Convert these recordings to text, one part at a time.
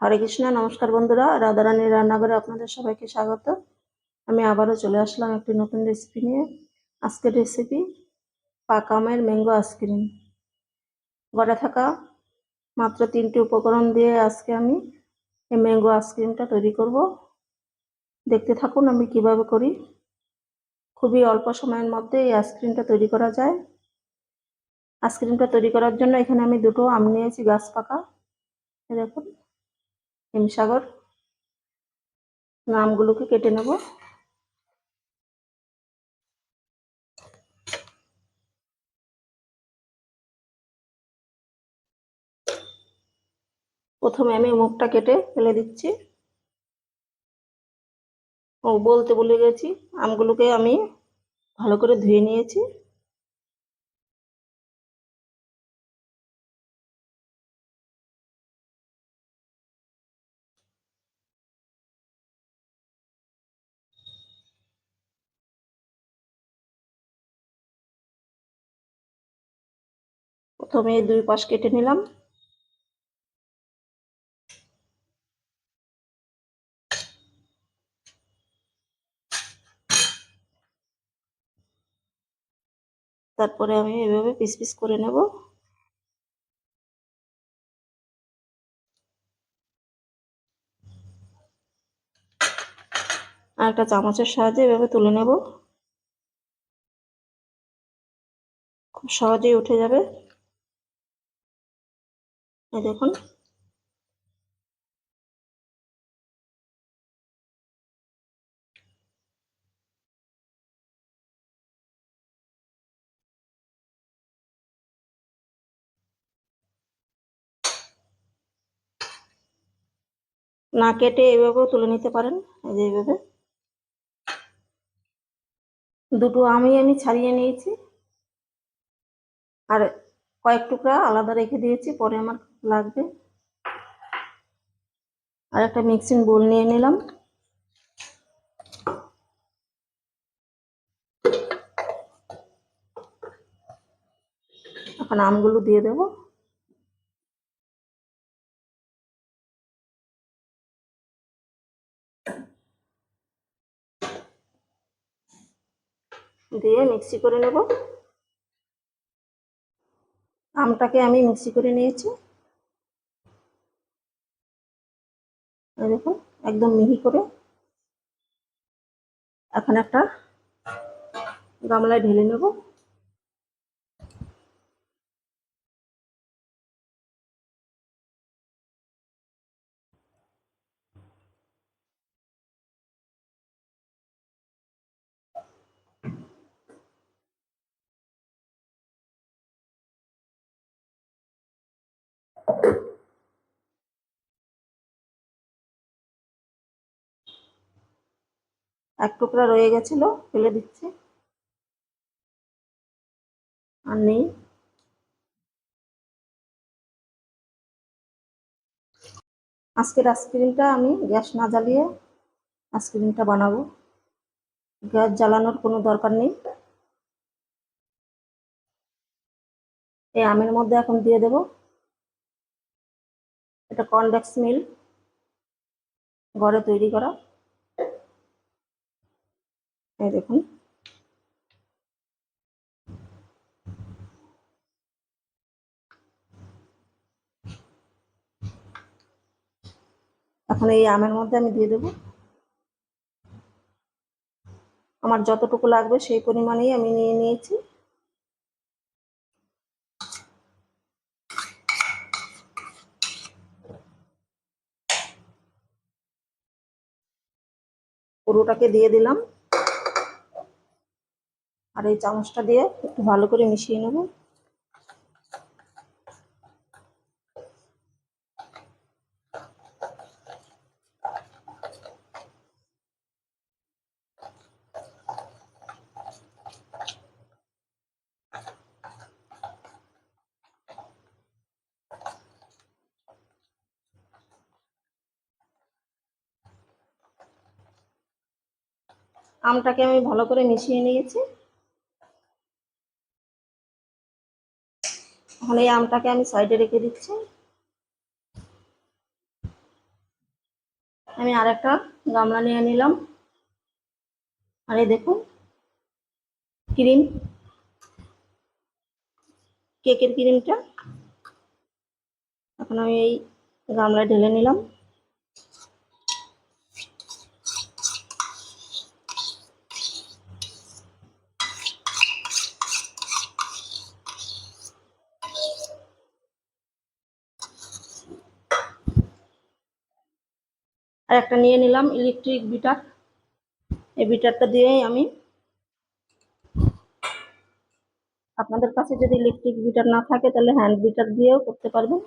হরে কৃষ্ণ, নমস্কার বন্ধুরা। রাধারানীর রান্নাঘরে আপনাদের সবাইকে স্বাগত। আমি আবারও চলে আসলাম একটি নতুন রেসিপি নিয়ে। আজকের রেসিপি পাকা আমের ম্যাঙ্গো আইসক্রিম ঘরে থাকা মাত্র তিনটি উপকরণ দিয়ে আজকে আমি এই ম্যাঙ্গো আইসক্রিমটা তৈরি করব। দেখতে থাকুন আমি কীভাবে করি। খুবই অল্প সময়ের মধ্যে এই আইসক্রিমটা তৈরি করা যায়। আইসক্রিমটা তৈরি করার জন্য এখানে আমি দুটো আম নিয়েছি, গাছ পাকা। দেখুন। হিমসাগর। নামগুলোকে কেটে নেব। প্রথমে আমি মুখটা কেটে ফেলে দিচ্ছি। ও বলতে বলে গেছি। আমগুলোকে আমি ভালো করে ধুয়ে নিয়েছি। প্রথমে দুই পাশ কেটে নিলাম। তারপরে আমি এভাবে পিস পিস করে নেব। আর একটা চামচের সাহায্যে এভাবে তুলে নেব। খুব সহজেই উঠে যাবে। দেখুন। না কেটে এভাবেও তুলে নিতে পারেন, এই যে এইভাবে। দুটো আমি আমি ছাড়িয়ে নিয়েছি। আর কয়েক টুকরা আলাদা রেখে দিয়েছি, পরে আমার লাগবে। আর একটা মিক্সিং বোল নিয়ে নিলাম। এখন আমগুলো দিয়ে দেবো। দিয়ে মিক্সি করে নেব। আমটাকে আমি মিক্সি করে নিয়েছি। দেখুন একদম মিহি করে। এখন একটা গামলায় ঢেলে নেব। এক টুকরা রয়ে গেছিল, ফেলে দিচ্ছে। আর নেই। আজকের আইসক্রিমটা আমি গ্যাস না জ্বালিয়ে আইসক্রিমটা বানাবো। গ্যাস জ্বালানোর কোনো দরকার নেই। এই আমের মধ্যে এখন দিয়ে দেব। এটা কনডেক্স মিল ঘরে তৈরি করা। এই দেখুন। এখন এই আমের মধ্যে আমি দিয়ে দেব। আমার যতটুকু লাগবে সেই পরিমাণেই আমি নিয়ে নিয়েছি। পুরোটাকে দিয়ে দিলাম। আর এই চামচটা দিয়ে একটু ভালো করে মিশিয়ে নেব। আমটাকে আমি ভালো করে মিশিয়ে নিয়েছি। এখন এই আমটাকে আমি সাইডে রেখে দিচ্ছি। আমি আর একটা গামলা নিয়ে নিলাম। আর এই দেখুন, ক্রিম, কেকের ক্রিমটা। এখন আমি এই গামলায় ঢেলে নিলাম। আর একটা নিয়ে নিলাম ইলেকট্রিক বিটার এই বিটারটা দিয়েই আমি আপনাদের কাছে যদি ইলেকট্রিক বিটার না থাকে, তাহলে হ্যান্ড বিটার দিয়েও করতে পারবেন।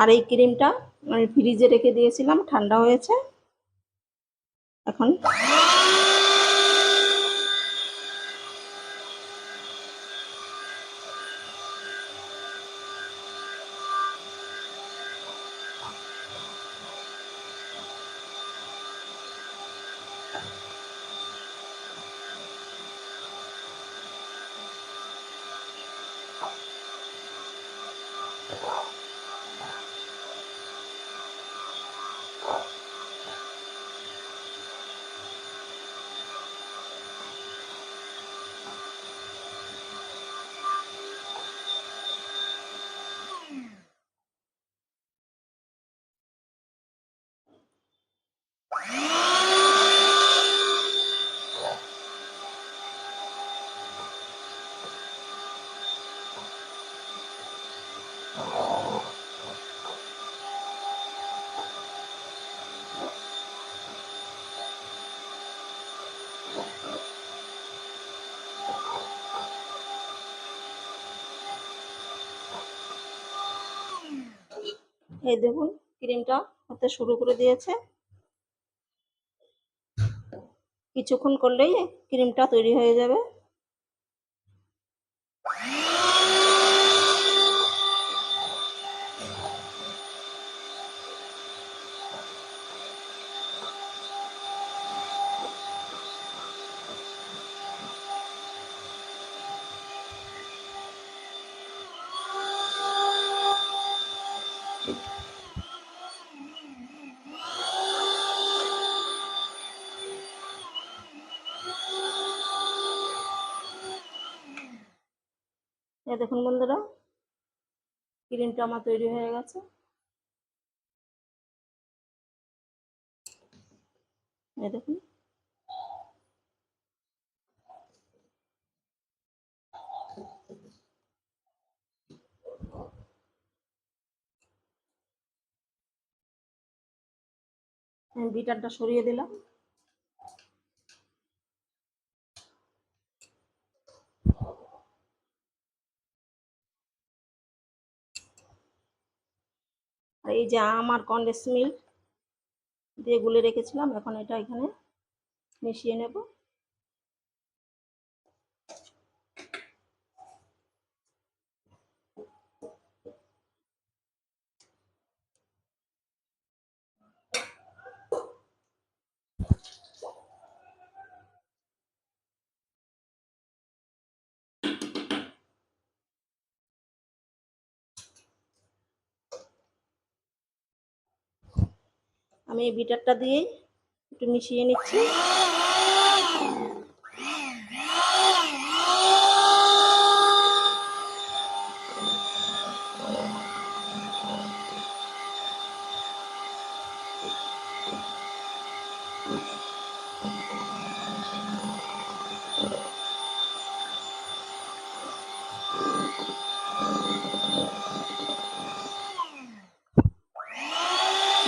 আর এই ক্রিমটা আমি ফ্রিজে রেখে দিয়েছিলাম, ঠান্ডা হয়েছে। এখন এই দেখুন ক্রিমটা হতে শুরু করে দিয়েছে। কিছুক্ষণ করলেই ক্রিমটা তৈরি হয়ে যাবে। এই দেখুন বন্ধুরা ক্রিমটা আমার তৈরি হয়ে গেছে। এই দেখুন। বিটারটা সরিয়ে দিলাম। এই যে আম আর কন্ডেন্স মিল্ক দিয়ে গুলে রেখেছিলাম এখন এটা এখানে মিশিয়ে নেব। আমি এই বিটারটা দিয়েই একটু মিশিয়ে নিচ্ছি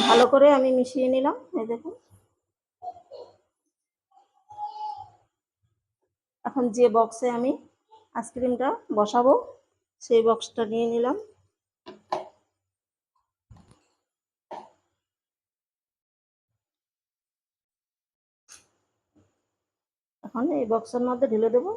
ভালো করে আমি মিশিয়ে নিলাম, এই দেখুন। এখন যে বক্সে আমি আইসক্রিমটা বসাবো, সেই বক্সটা নিয়ে নিলাম। এখন এই বক্সের মধ্যে ঢেলে দেবো।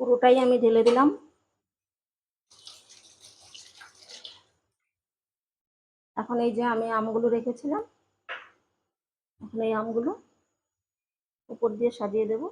পুরোটাই আমি ঢেলে দিলাম। এখন এই যে আমি আমগুলো রেখেছিলাম। এখন এই আমগুলো উপর দিয়ে সাজিয়ে দেব।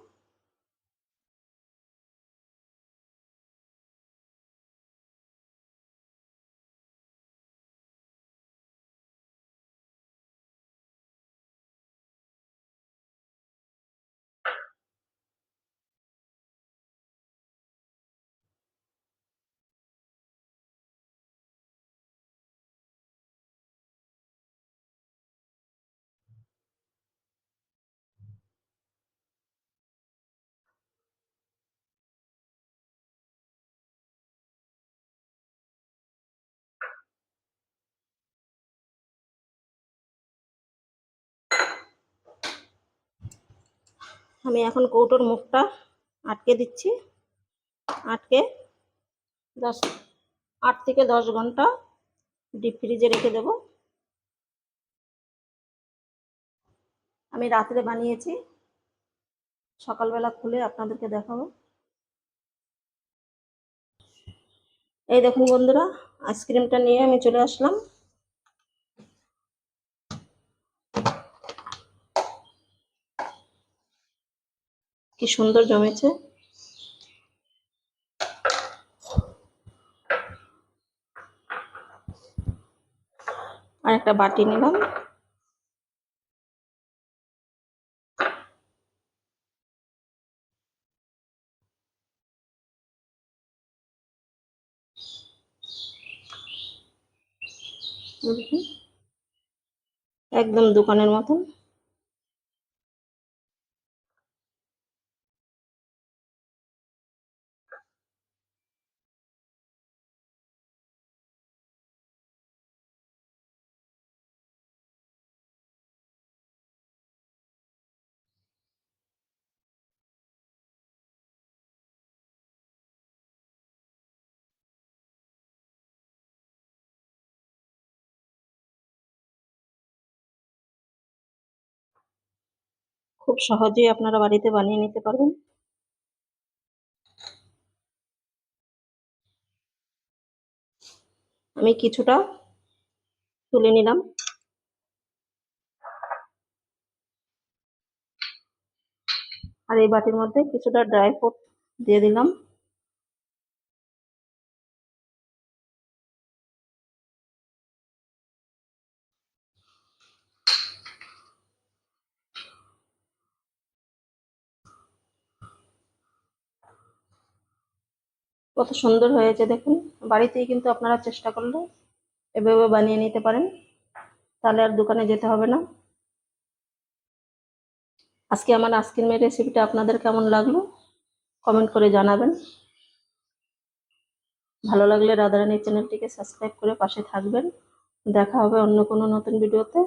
আমি এখন কৌটোর মুখটা আটকে দিচ্ছি। আটকে দশ, আট থেকে দশ ঘণ্টা ডিপ ফ্রিজে রেখে দেব। আমি রাত্রে বানিয়েছি। সকালবেলা খুলে আপনাদেরকে দেখাবো। এই দেখুন বন্ধুরা আইসক্রিমটা নিয়ে আমি চলে আসলাম। কি সুন্দর জমেছে। আর একটা বাটি নিলাম। একদম দোকানের মতন। খুব সহজেই আপনারা বাড়িতে বানিয়ে নিতে পারবেন। আমি কিছুটা তুলে নিলাম। আর এই বাটির মধ্যে কিছুটা ড্রাই ফ্রুট দিয়ে দিলাম। কত সুন্দর হয়েছে দেখুন। বাড়িতেই কিন্তু আপনারা চেষ্টা করলে এভাবে বানিয়ে নিতে পারেন। তাহলে আর দোকানে যেতে হবে না। আজকে আমার আইসক্রিমের রেসিপিটা আপনাদের কেমন লাগল? কমেন্ট করে জানাবেন। ভালো লাগলে রাধারানীর চ্যানেলটিকে সাবস্ক্রাইব করে পাশে থাকবেন। দেখা হবে অন্য কোনো নতুন ভিডিওতে